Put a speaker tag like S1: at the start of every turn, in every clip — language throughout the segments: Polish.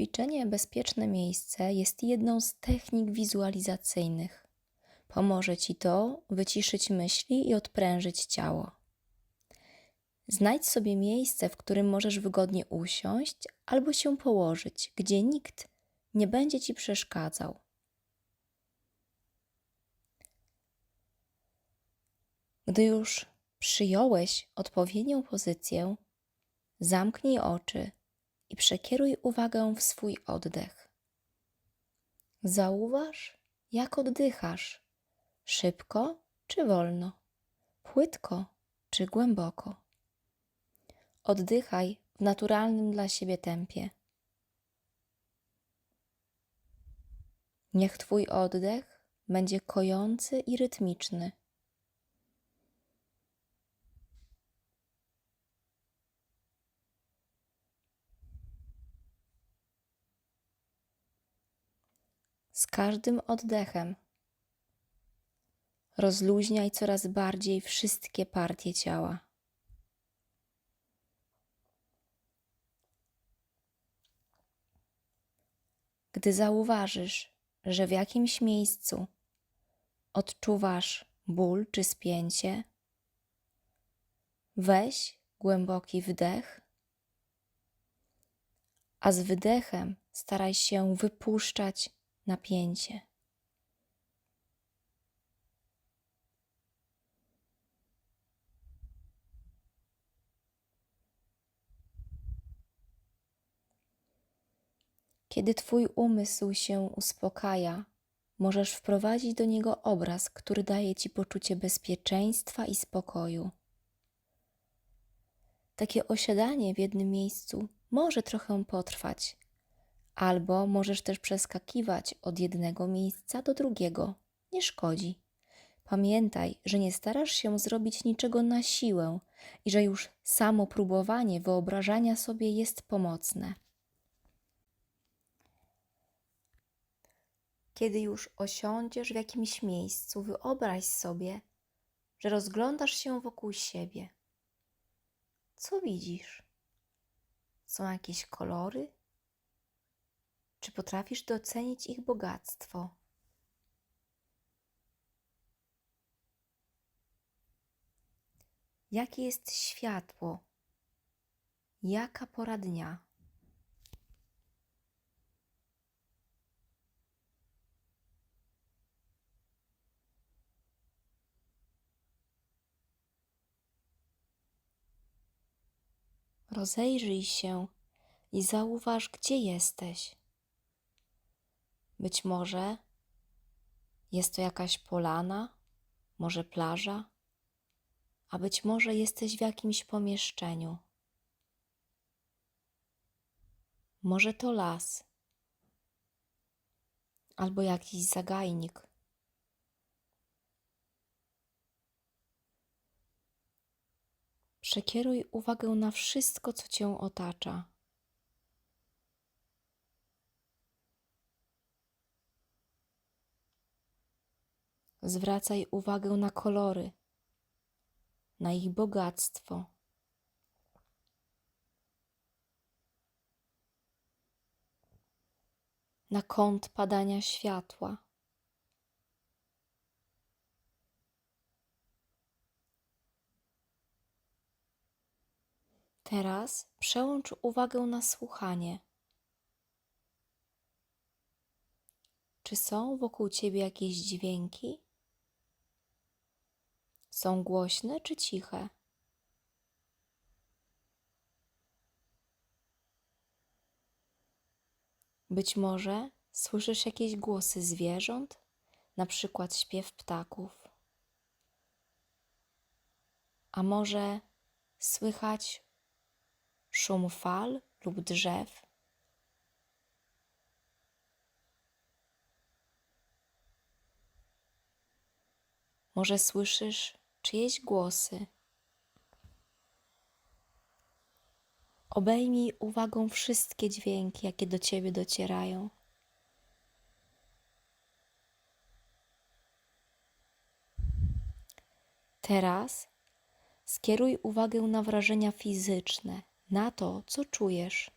S1: Ćwiczenie Bezpieczne Miejsce jest jedną z technik wizualizacyjnych. Pomoże Ci to wyciszyć myśli i odprężyć ciało. Znajdź sobie miejsce, w którym możesz wygodnie usiąść albo się położyć, gdzie nikt nie będzie Ci przeszkadzał. Gdy już przyjąłeś odpowiednią pozycję, zamknij oczy i przekieruj uwagę w swój oddech. Zauważ, jak oddychasz szybko czy wolno, płytko czy głęboko. Oddychaj w naturalnym dla siebie tempie. Niech Twój oddech będzie kojący i rytmiczny. Z każdym oddechem rozluźniaj coraz bardziej wszystkie partie ciała. Gdy zauważysz, że w jakimś miejscu odczuwasz ból czy spięcie, weź głęboki wdech, a z wydechem staraj się wypuszczać napięcie. Kiedy Twój umysł się uspokaja, możesz wprowadzić do niego obraz, który daje Ci poczucie bezpieczeństwa i spokoju. Takie osiadanie w jednym miejscu może trochę potrwać, albo możesz też przeskakiwać od jednego miejsca do drugiego. Nie szkodzi. Pamiętaj, że nie starasz się zrobić niczego na siłę i że już samo próbowanie wyobrażania sobie jest pomocne. Kiedy już osiądziesz w jakimś miejscu, wyobraź sobie, że rozglądasz się wokół siebie. Co widzisz? Są jakieś kolory? Czy potrafisz docenić ich bogactwo? Jakie jest światło? Jaka pora dnia? Rozejrzyj się i zauważ, gdzie jesteś. Być może jest to jakaś polana, może plaża, a być może jesteś w jakimś pomieszczeniu. Może to las albo jakiś zagajnik. Przekieruj uwagę na wszystko, co cię otacza. Zwracaj uwagę na kolory, na ich bogactwo. Na kąt padania światła. Teraz przełącz uwagę na słuchanie. Czy są wokół ciebie jakieś dźwięki? Są głośne czy ciche? Być może słyszysz jakieś głosy zwierząt, na przykład śpiew ptaków. A może słychać szum fal lub drzew? Może słyszysz czyjeś głosy. Obejmij uwagą wszystkie dźwięki, jakie do ciebie docierają. Teraz skieruj uwagę na wrażenia fizyczne, na to, co czujesz.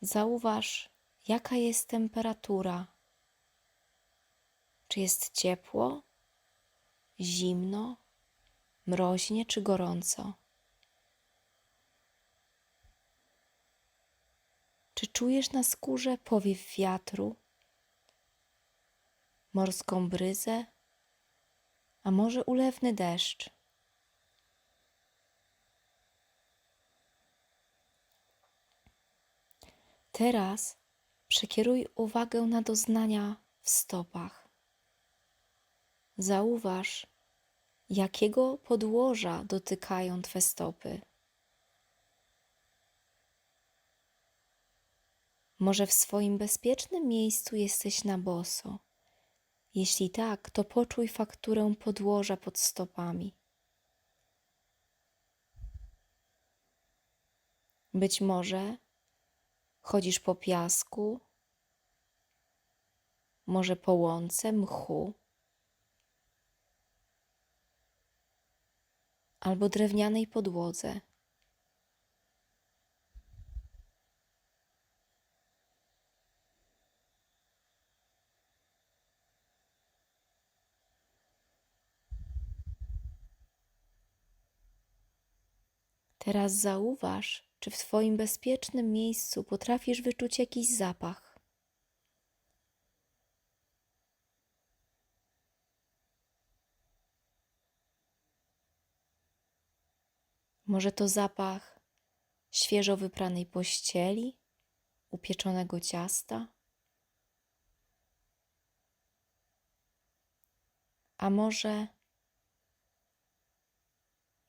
S1: Zauważ, jaka jest temperatura. Czy jest ciepło, zimno, mroźnie czy gorąco? Czy czujesz na skórze powiew wiatru, morską bryzę, a może ulewny deszcz? Teraz przekieruj uwagę na doznania w stopach. Zauważ, jakiego podłoża dotykają Twe stopy. Może w swoim bezpiecznym miejscu jesteś na boso. Jeśli tak, to poczuj fakturę podłoża pod stopami. Być może chodzisz po piasku, może po łące mchu albo drewnianej podłodze. Teraz zauważ, czy w Twoim bezpiecznym miejscu potrafisz wyczuć jakiś zapach. Może to zapach świeżo wypranej pościeli, upieczonego ciasta? A może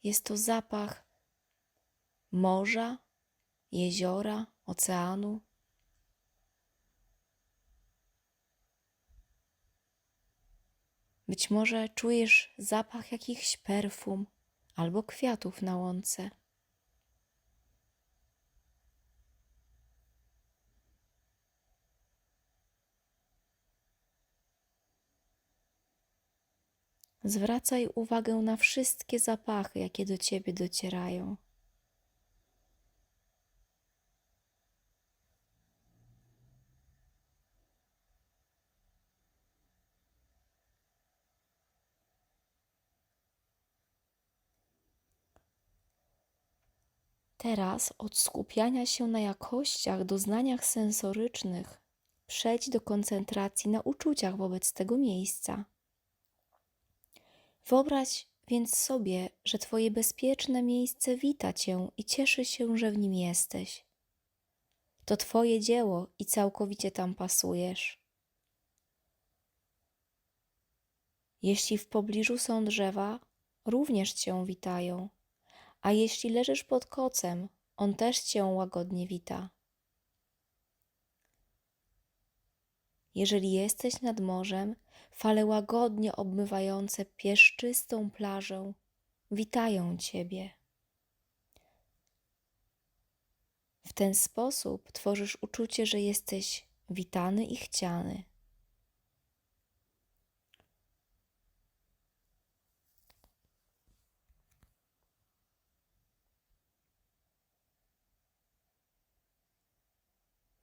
S1: jest to zapach morza, jeziora, oceanu. Być może czujesz zapach jakichś perfum albo kwiatów na łące. Zwracaj uwagę na wszystkie zapachy, jakie do ciebie docierają. Teraz od skupiania się na jakościach, doznaniach sensorycznych, przejdź do koncentracji na uczuciach wobec tego miejsca. Wyobraź więc sobie, że Twoje bezpieczne miejsce wita Cię i cieszy się, że w nim jesteś. To Twoje dzieło i całkowicie tam pasujesz. Jeśli w pobliżu są drzewa, również Cię witają a jeśli leżysz pod kocem, on też cię łagodnie wita. Jeżeli jesteś nad morzem, fale łagodnie obmywające pieszczystą plażę witają ciebie. W ten sposób tworzysz uczucie, że jesteś witany i chciany.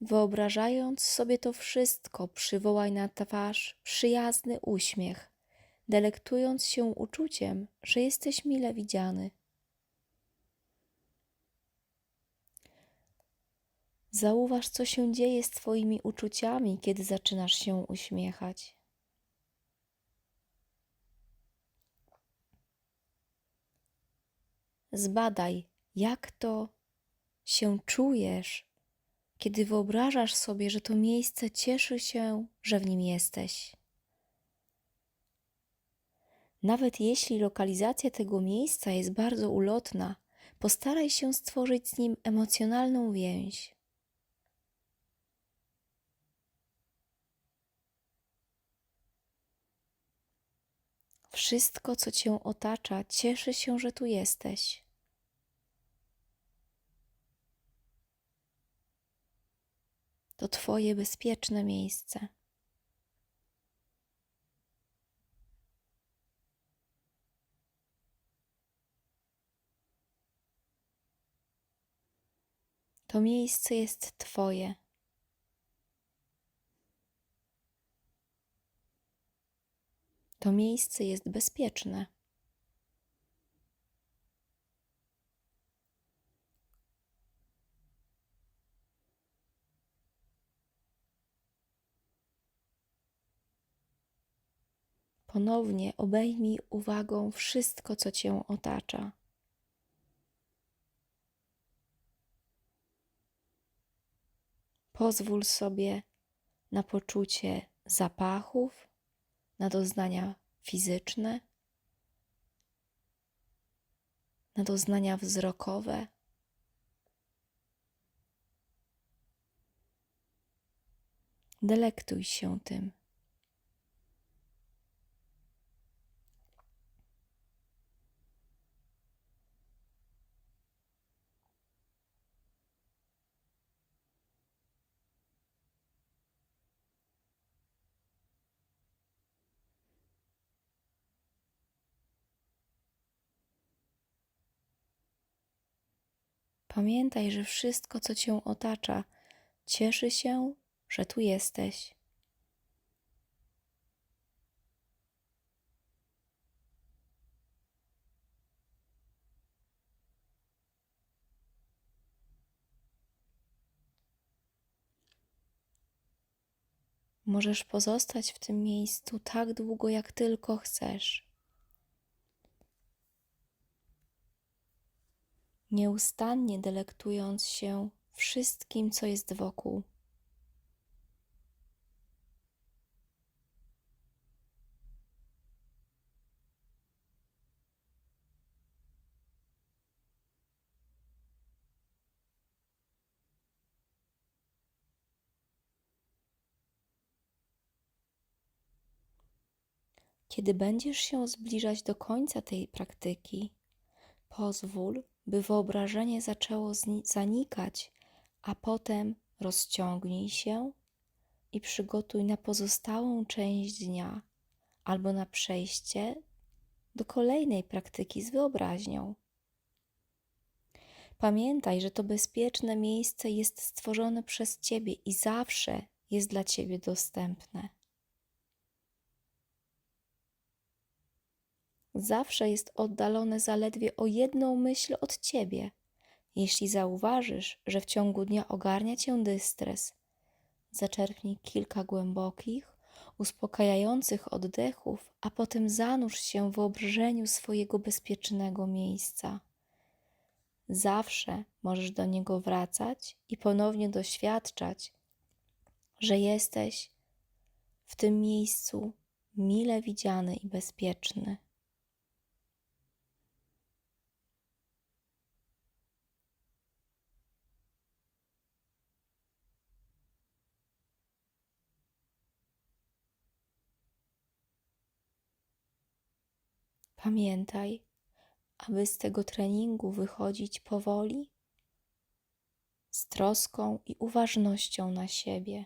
S1: Wyobrażając sobie to wszystko, przywołaj na twarz przyjazny uśmiech, delektując się uczuciem, że jesteś mile widziany. Zauważ, co się dzieje z Twoimi uczuciami, kiedy zaczynasz się uśmiechać. Zbadaj, jak to się czujesz kiedy wyobrażasz sobie, że to miejsce cieszy się, że w nim jesteś. Nawet jeśli lokalizacja tego miejsca jest bardzo ulotna, postaraj się stworzyć z nim emocjonalną więź. Wszystko, co cię otacza, cieszy się, że tu jesteś. to Twoje bezpieczne miejsce. To miejsce jest Twoje. To miejsce jest bezpieczne. Ponownie obejmij uwagą wszystko, co cię otacza. Pozwól sobie na poczucie zapachów, na doznania fizyczne, na doznania wzrokowe. Delektuj się tym. Pamiętaj, że wszystko, co cię otacza, cieszy się, że tu jesteś. Możesz pozostać w tym miejscu tak długo, jak tylko chcesz. Nieustannie delektując się wszystkim, co jest wokół. Kiedy będziesz się zbliżać do końca tej praktyki, pozwól, by wyobrażenie zaczęło zanikać, a potem rozciągnij się i przygotuj na pozostałą część dnia albo na przejście do kolejnej praktyki z wyobraźnią. Pamiętaj, że to bezpieczne miejsce jest stworzone przez Ciebie i zawsze jest dla Ciebie dostępne. Zawsze jest oddalone zaledwie o jedną myśl od ciebie. Jeśli zauważysz, że w ciągu dnia ogarnia cię dystres, zaczerpnij kilka głębokich, uspokajających oddechów, a potem zanurz się w wyobrażeniu swojego bezpiecznego miejsca. Zawsze możesz do niego wracać i ponownie doświadczać, że jesteś w tym miejscu mile widziany i bezpieczny. Pamiętaj, aby z tego treningu wychodzić powoli, z troską i uważnością na siebie.